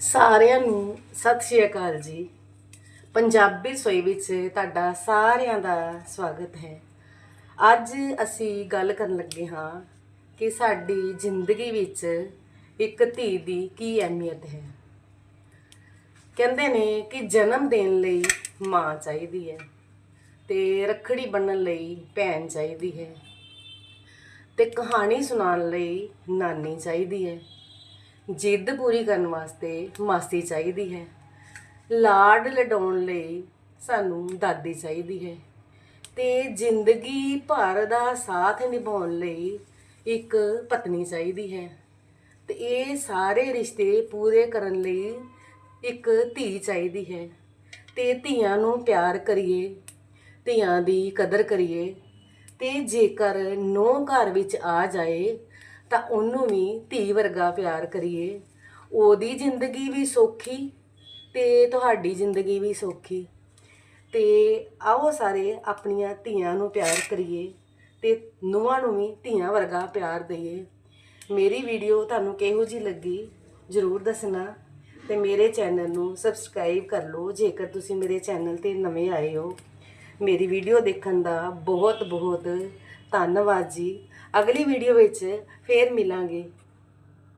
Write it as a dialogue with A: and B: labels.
A: ਸਾਰਿਆਂ ਨੂੰ ਸਤਿ ਸ਼੍ਰੀ ਅਕਾਲ ਜੀ। ਪੰਜਾਬੀ ਰਸੋਈ ਵਿੱਚ ਤੁਹਾਡਾ ਸਾਰਿਆਂ ਦਾ ਸਵਾਗਤ ਹੈ। ਅੱਜ ਅਸੀਂ ਗੱਲ ਕਰਨ ਲੱਗੇ ਹਾਂ ਕਿ ਸਾਡੀ ਜ਼ਿੰਦਗੀ ਵਿੱਚ ਇੱਕ ਧੀ ਦੀ ਕੀ ਅਹਿਮੀਅਤ ਹੈ। ਕਹਿੰਦੇ ਨੇ ਕਿ ਜਨਮ ਦੇਣ ਲਈ ਮਾਂ ਚਾਹੀਦੀ ਹੈ ਤੇ ਰੱਖੜੀ ਬੰਨਣ ਲਈ ਭੈਣ ਚਾਹੀਦੀ ਹੈ ਤੇ ਕਹਾਣੀ ਸੁਣਾਉਣ ਲਈ ਨਾਨੀ ਚਾਹੀਦੀ ਹੈ। ਜਿੱਦ ਪੂਰੀ ਕਰਨ ਵਾਸਤੇ ਮਾਸੀ ਚਾਹੀਦੀ ਹੈ। ਲਾਡ ਲਡਾਉਣ ਲਈ ਸਾਨੂੰ ਦਾਦੀ ਚਾਹੀਦੀ ਹੈ ਤੇ ਜ਼ਿੰਦਗੀ ਭਰ ਦਾ ਸਾਥ ਨਿਭਾਉਣ ਲਈ ਇੱਕ ਪਤਨੀ ਚਾਹੀਦੀ ਹੈ ਤੇ ਇਹ ਸਾਰੇ ਰਿਸ਼ਤੇ ਪੂਰੇ ਕਰਨ ਲਈ ਇੱਕ ਧੀ ਚਾਹੀਦੀ ਹੈ ਤੇ ਧੀਆਂ ਨੂੰ ਪਿਆਰ ਕਰੀਏ, ਧੀਆਂ ਦੀ ਕਦਰ ਕਰੀਏ ਤੇ ਜੇਕਰ ਨੌ ਘਰ ਵਿੱਚ ਆ ਜਾਏ ਤਾਂ ਉਹਨੂੰ ਵੀ ਧੀ ਵਰਗਾ ਪਿਆਰ ਕਰੀਏ। ਉਹਦੀ ਜ਼ਿੰਦਗੀ ਵੀ ਸੌਖੀ ਤੇ ਤੁਹਾਡੀ ਜ਼ਿੰਦਗੀ ਵੀ ਸੌਖੀ। ਤੇ ਆਓ ਸਾਰੇ ਆਪਣੀਆਂ ਧੀਆਂ ਨੂੰ ਪਿਆਰ ਕਰੀਏ ਤੇ ਨੂੰਹਾਂ ਨੂੰ ਵੀ ਧੀਆਂ ਵਰਗਾ ਪਿਆਰ ਦਈਏ। ਮੇਰੀ ਵੀਡੀਓ ਤੁਹਾਨੂੰ ਕਿਹੋ ਜੀ ਲੱਗੀ ਜਰੂਰ ਦੱਸਣਾ ਤੇ ਮੇਰੇ ਚੈਨਲ ਨੂੰ ਸਬਸਕ੍ਰਾਈਬ ਕਰ ਲਓ ਜੇਕਰ ਤੁਸੀਂ ਮੇਰੇ ਚੈਨਲ ਤੇ ਨਵੇਂ ਆਏ ਹੋ। ਮੇਰੀ ਵੀਡੀਓ ਦੇਖਣ ਦਾ ਬਹੁਤ ਬਹੁਤ ਧੰਨਵਾਦ ਜੀ। ਅਗਲੀ ਵੀਡੀਓ ਵਿੱਚ ਫੇਰ ਮਿਲਾਂਗੇ।